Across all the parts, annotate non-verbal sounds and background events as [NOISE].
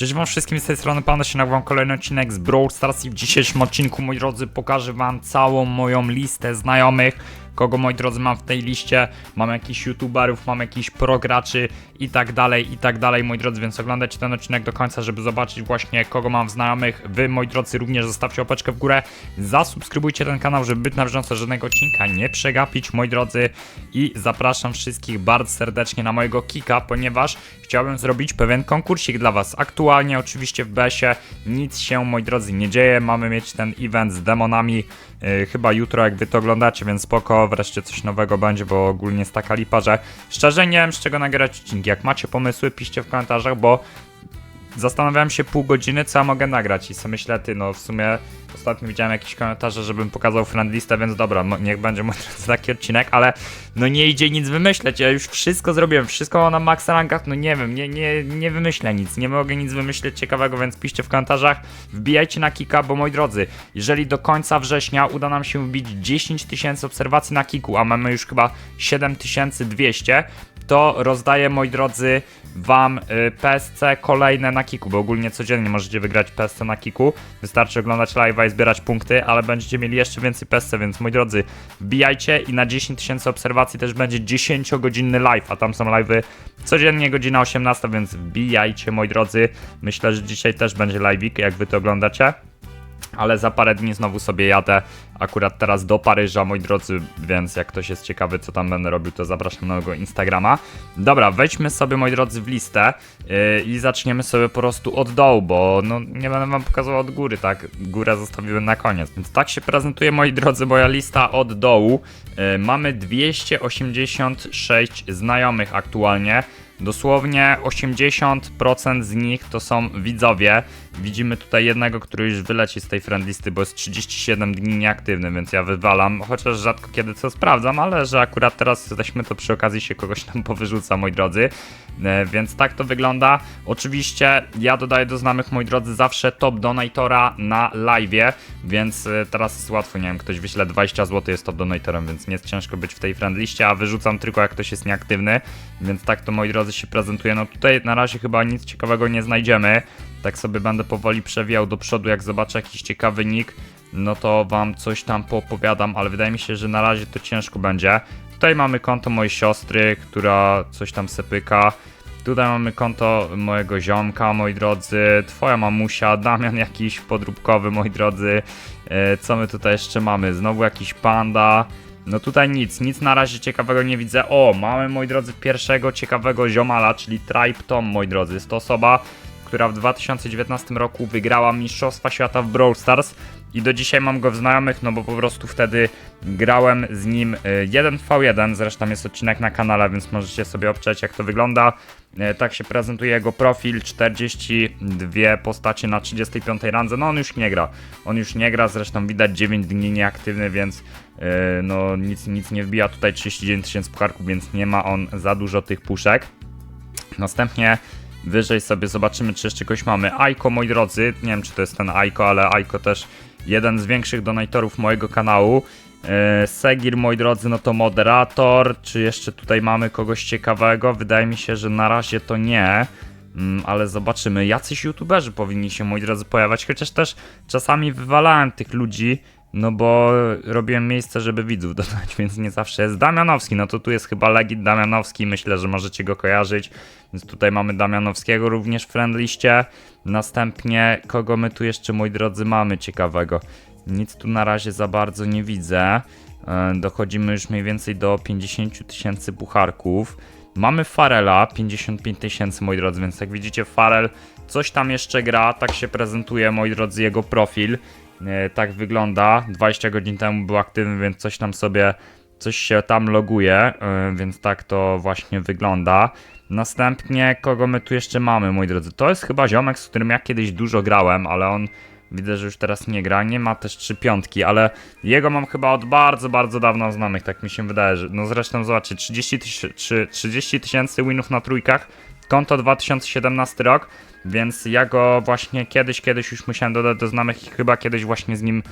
Cześć wam wszystkim z tej strony Panda się nagrywam kolejny odcinek z Brawl Stars i w dzisiejszym odcinku, moi drodzy, pokażę wam całą moją listę znajomych, kogo, moi drodzy, mam w tej liście, mam jakichś youtuberów, mam jakichś prograczy i tak dalej, i tak dalej, moi drodzy, więc oglądajcie ten odcinek do końca, żeby zobaczyć właśnie kogo mam w znajomych. Wy, moi drodzy, również zostawcie opeczkę w górę, zasubskrybujcie ten kanał, żeby być na bieżąco żadnego odcinka nie przegapić, moi drodzy, i zapraszam wszystkich bardzo serdecznie na mojego kika, ponieważ chciałbym zrobić pewien konkursik dla was. Aktualnie oczywiście w BS-ie nic się, moi drodzy, nie dzieje, mamy mieć ten event z demonami, chyba jutro, jak wy to oglądacie, więc spoko, wreszcie coś nowego będzie, bo ogólnie jest taka lipa, że szczerze nie wiem, z czego nagrać odcinki. Jak macie pomysły, piszcie w komentarzach, bo zastanawiałem się pół godziny, co ja mogę nagrać i sobie myślę, ty, no w sumie ostatnio widziałem jakieś komentarze, żebym pokazał friendlistę, więc dobra, no, niech będzie mój [LAUGHS] taki odcinek, ale no nie idzie nic wymyśleć, ja już wszystko zrobiłem, wszystko na max rankach, no nie wiem, nie, nie, nie wymyślę nic, nie mogę nic wymyśleć ciekawego, więc piszcie w komentarzach, wbijajcie na Kika, bo moi drodzy, jeżeli do końca września uda nam się wbić 10 tysięcy obserwacji na Kiku, a mamy już chyba 7200, to rozdaję, moi drodzy, wam y, PSC kolejne na Kiku, bo ogólnie codziennie możecie wygrać PSC na Kiku. Wystarczy oglądać live'a i zbierać punkty, ale będziecie mieli jeszcze więcej PSC, więc moi drodzy, wbijajcie i na 10 tysięcy obserwacji też będzie 10-godzinny live, a tam są live'y codziennie godzina 18, więc wbijajcie, moi drodzy. Myślę, że dzisiaj też będzie live'ik, jak wy to oglądacie ale za parę dni znowu sobie jadę akurat teraz do Paryża, moi drodzy, więc jak ktoś jest ciekawy, co tam będę robił, to zapraszam na mojego Instagrama. Dobra, wejdźmy sobie, moi drodzy, w listę yy, i zaczniemy sobie po prostu od dołu, bo no, nie będę wam pokazywał od góry, tak? Górę zostawiłem na koniec. Więc tak się prezentuje, moi drodzy, moja lista od dołu. Yy, mamy 286 znajomych aktualnie. Dosłownie 80% z nich to są widzowie. Widzimy tutaj jednego, który już wyleci z tej friendlisty, bo jest 37 dni nieaktywny, więc ja wywalam. Chociaż rzadko kiedy co sprawdzam, ale że akurat teraz jesteśmy, to przy okazji się kogoś tam [LAUGHS] powyrzuca, moi drodzy. E, Więc tak to wygląda. Oczywiście ja dodaję do znamych, moi drodzy, zawsze top donatora na live'ie, więc e, teraz jest łatwo, nie wiem, ktoś wyśle 20 zł, jest top donatorem, więc nie jest ciężko być w tej friendliście, a wyrzucam tylko jak ktoś jest nieaktywny, więc tak to, moi drodzy, się prezentuje. No tutaj na razie chyba nic ciekawego nie znajdziemy, tak sobie będę powoli przewijał do przodu, jak zobaczę jakiś ciekawy nick, no to wam coś tam poopowiadam, ale wydaje mi się, że na razie to ciężko będzie. Tutaj mamy konto mojej siostry, która coś tam sepyka. Tutaj mamy konto mojego ziomka, moi drodzy, twoja mamusia, Damian jakiś podróbkowy, moi drodzy. E, Co my tutaj jeszcze mamy? Znowu jakiś panda. No tutaj nic, nic na razie ciekawego nie widzę. O, mamy, moi drodzy, pierwszego ciekawego ziomala, czyli Tribe Tom, moi drodzy. Jest to osoba, która w 2019 roku wygrała Mistrzostwa Świata w Brawl Stars. I do dzisiaj mam go w znajomych, no bo po prostu wtedy grałem z nim 1v1, zresztą jest odcinek na kanale, więc możecie sobie obczać jak to wygląda. E, Tak się prezentuje jego profil, 42 postacie na 35 randze, no on już nie gra, on już nie gra, zresztą widać 9 dni nieaktywny, więc e, no nic, nic nie wbija, tutaj 39 tysięcy pucharków, więc nie ma on za dużo tych puszek. Następnie wyżej sobie zobaczymy, czy jeszcze kogoś mamy. Aiko, moi drodzy, nie wiem czy to jest ten Aiko, ale Aiko też jeden z większych donatorów mojego kanału. E, Segir, moi drodzy, no to moderator. Czy jeszcze tutaj mamy kogoś ciekawego? Wydaje mi się, że na razie to nie. Mm, ale zobaczymy. Jacyś youtuberzy powinni się, moi drodzy, pojawiać, chociaż też czasami wywalałem tych ludzi, no bo robiłem miejsce, żeby widzów [LAUGHS] dodać, więc nie zawsze jest Damianowski. No to tu jest chyba Legit Damianowski, myślę, że możecie go kojarzyć. Więc tutaj mamy Damianowskiego również w friendliście. Następnie, kogo my tu jeszcze, moi drodzy, mamy ciekawego? Nic tu na razie za bardzo nie widzę. E, Dochodzimy już mniej więcej do 50 tysięcy pucharków. Mamy Farela, 55 tysięcy, moi drodzy, więc jak widzicie, Farel coś tam jeszcze gra, tak się prezentuje, moi drodzy, jego profil. E, tak wygląda. 20 godzin temu był aktywny, więc coś tam sobie, coś się tam loguje, e, więc tak to właśnie wygląda. Następnie, kogo my tu jeszcze mamy, moi drodzy? To jest chyba ziomek, z którym ja kiedyś dużo grałem, ale on widzę, że już teraz nie gra. Nie ma też trzy piątki, ale jego mam chyba od bardzo, bardzo dawna znanych, tak mi się wydaje. Że, no zresztą zobaczcie, 30 tysięcy 30 tysięcy winów na trójkach, konto 2017 rok, więc ja go właśnie kiedyś, kiedyś już musiałem dodać do znamych i chyba kiedyś właśnie z nim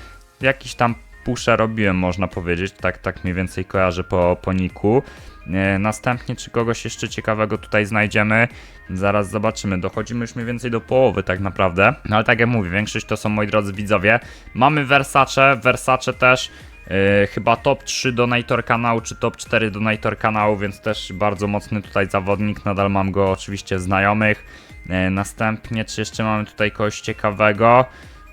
jakiś tam pusze robiłem, można powiedzieć, tak, tak mniej więcej kojarzę po, po niku. E, Następnie, czy kogoś jeszcze ciekawego tutaj znajdziemy, zaraz zobaczymy. Dochodzimy już mniej więcej do połowy tak naprawdę. No ale tak jak mówię, większość to są moi drodzy widzowie. Mamy Versace, Versace też. E, chyba top 3 donator kanału, czy top 4 donator kanału, więc też bardzo mocny tutaj zawodnik. Nadal mam go oczywiście znajomych. E, następnie, czy jeszcze mamy tutaj kogoś ciekawego?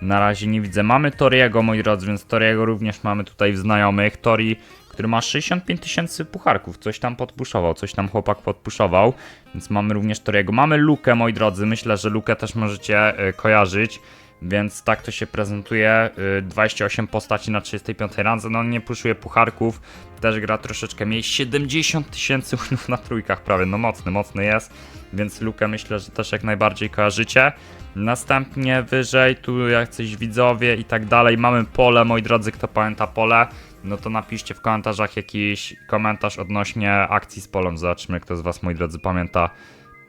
Na razie nie widzę. Mamy Toriego, moi drodzy, więc Toriego również mamy tutaj w znajomych. Tori, który ma 65 tysięcy pucharków, coś tam podpuszował, coś tam chłopak podpuszował, więc mamy również Toriego. Mamy Lukę, moi drodzy, myślę, że Lukę też możecie e, kojarzyć. Więc tak to się prezentuje. y, 28 postaci na 35 randze. No nie puszuje pucharków. Też gra troszeczkę mniej. 70 tysięcy winów na trójkach prawie. No mocny, mocny jest. Więc Lukę myślę, że też jak najbardziej kojarzycie. Następnie wyżej, tu jacyś widzowie i tak dalej. Mamy pole, moi drodzy, kto pamięta pole. No to napiszcie w komentarzach jakiś komentarz odnośnie akcji z polem. Zobaczymy, kto z was, moi drodzy, pamięta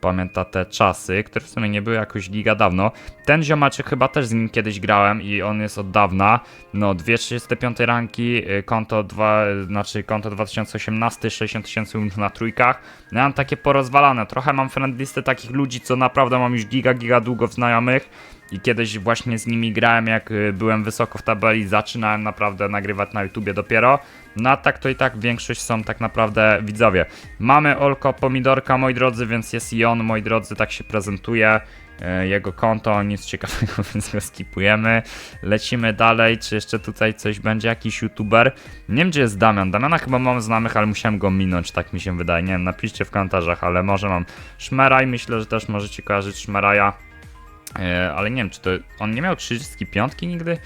pamięta te czasy, które w sumie nie były jakoś giga dawno. Ten ziomaczek chyba też z nim kiedyś grałem i on jest od dawna. No, 235 ranki, y, konto 2, znaczy konto 2018, 60 tysięcy winów na trójkach. No, ja mam takie porozwalane. Trochę mam friendlisty takich ludzi, co naprawdę mam już giga, giga długo w znajomych. I kiedyś właśnie z nimi grałem, jak y, byłem wysoko w tabeli, zaczynałem naprawdę nagrywać na YouTubie dopiero. No a tak to i tak większość są tak naprawdę widzowie. Mamy Olko Pomidorka, moi drodzy, więc jest i on, moi drodzy, tak się prezentuje. E, Jego konto, nic ciekawego, [LAUGHS] więc go skipujemy. Lecimy dalej, czy jeszcze tutaj coś będzie, jakiś youtuber. Nie wiem, gdzie jest Damian. Damiana chyba mam znanych, ale musiałem go minąć, tak mi się wydaje. Nie wiem, napiszcie w komentarzach, ale może mam Szmeraj, myślę, że też możecie kojarzyć Szmeraja. E, ale nie wiem, czy to on nie miał 35 nigdy?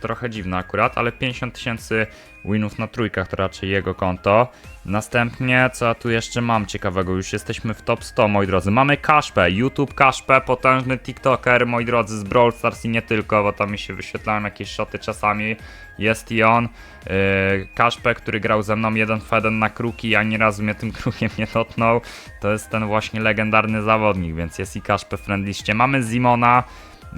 Trochę dziwne akurat, ale 50 tysięcy winów na trójkach to raczej jego konto. Następnie, co tu jeszcze mam ciekawego? Już jesteśmy w top 100, moi drodzy. Mamy Kaszpę, YouTube Kaszpę, potężny TikToker, moi drodzy, z Brawl Stars i nie tylko, bo tam mi się wyświetlają jakieś shoty czasami. Jest i on. Yy, Kaszpę, który grał ze mną jeden w jeden na kruki, ani razu mnie tym [LAUGHS] krukiem nie dotknął. To jest ten właśnie legendarny zawodnik, więc jest i Kaszpę w friendliście. Mamy Zimona.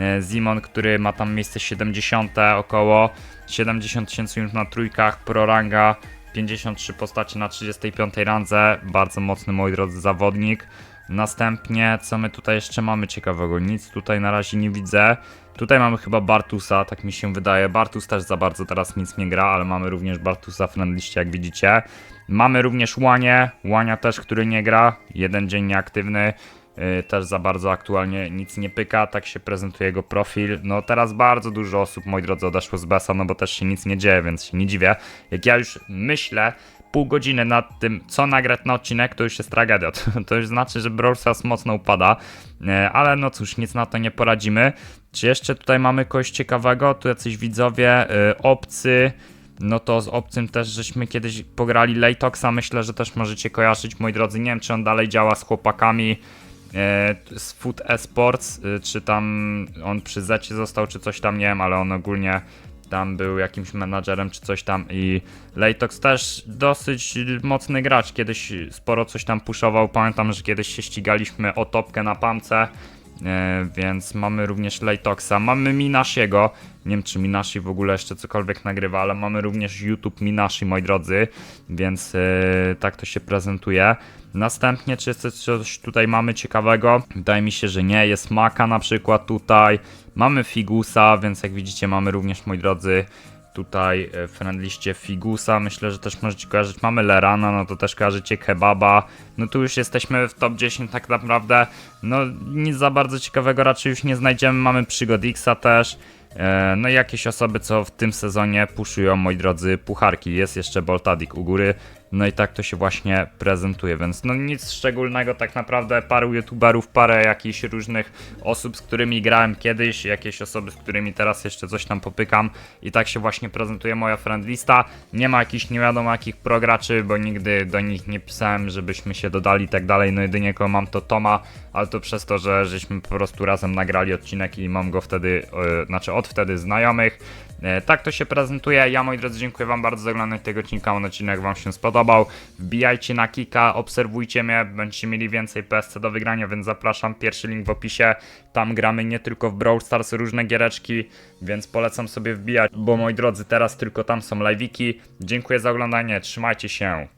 E, Zimon, który ma tam miejsce 70 około, 70 tysięcy minut na trójkach, pro ranga, 53 postaci na 35 randze, bardzo mocny moi drodzy zawodnik. Następnie, co my tutaj jeszcze mamy ciekawego? Nic tutaj na razie nie widzę. Tutaj mamy chyba Bartusa, tak mi się wydaje. Bartus też za bardzo teraz nic nie gra, ale mamy również Bartusa w friendliście, jak widzicie. Mamy również Łanie, Łania też, który nie gra, jeden dzień nieaktywny. Yy, też za bardzo aktualnie nic nie pyka, tak się prezentuje jego profil. No teraz bardzo dużo osób, moi drodzy, odeszło z Besa, no bo też się nic nie dzieje, więc się nie dziwię. Jak ja już myślę pół godziny nad tym, co nagrać na odcinek, to już jest tragedia. [LAUGHS] To, to już znaczy, że Brawl mocno upada, Yy, ale no cóż, nic na to nie poradzimy. Czy jeszcze tutaj mamy kogoś ciekawego? Tu jacyś widzowie, yy, obcy, no to z obcym też żeśmy kiedyś pograli Laytoxa, myślę, że też możecie kojarzyć, moi drodzy. Nie wiem, czy on dalej działa z chłopakami e, z Food Esports, e, czy tam on przy Zecie został, czy coś tam, nie wiem, ale on ogólnie tam był jakimś menadżerem, czy coś tam i Laytox też dosyć mocny gracz, kiedyś sporo coś tam puszował, pamiętam, że kiedyś się ścigaliśmy o topkę na pamce, E, więc mamy również Laytoxa, mamy Minashiego, nie wiem czy Minashi w ogóle jeszcze cokolwiek nagrywa, ale mamy również YouTube Minashi, moi drodzy, więc e, tak to się prezentuje. Następnie, czy jeszcze coś tutaj mamy ciekawego? Wydaje mi się, że nie. Jest Maka na przykład tutaj. Mamy Figusa, więc jak widzicie mamy również, moi drodzy, tutaj e, w friendliście Figusa, myślę, że też możecie kojarzyć. Mamy Lerana, no to też kojarzycie Kebaba. No tu już jesteśmy w top 10 tak naprawdę. No nic za bardzo ciekawego raczej już nie znajdziemy. Mamy Przygod Xa też. E, No i jakieś osoby, co w tym sezonie puszują, moi drodzy, pucharki. Jest jeszcze Boltadik u góry. No i tak to się właśnie prezentuje, więc no nic szczególnego tak naprawdę, paru youtuberów, parę jakichś różnych osób, z którymi grałem kiedyś, jakieś osoby, z którymi teraz jeszcze coś tam popykam i tak się właśnie prezentuje moja friendlista. Nie ma jakichś nie wiadomo jakich prograczy, bo nigdy do nich nie pisałem, żebyśmy się dodali i tak dalej, no jedynie kogo mam to Toma, ale to przez to, że żeśmy po prostu razem nagrali odcinek i mam go wtedy, e, znaczy od wtedy znajomych. E, Tak to się prezentuje. Ja, moi drodzy, dziękuję Wam bardzo za oglądanie tego odcinka. Mam odcinek Wam się spodobał. Wbijajcie na Kika, obserwujcie mnie, będziecie mieli więcej PSC do wygrania, więc zapraszam. Pierwszy link w opisie. Tam gramy nie tylko w Brawl Stars, różne giereczki, więc polecam sobie wbijać, bo moi drodzy, teraz tylko tam są live'iki. Dziękuję za oglądanie, trzymajcie się.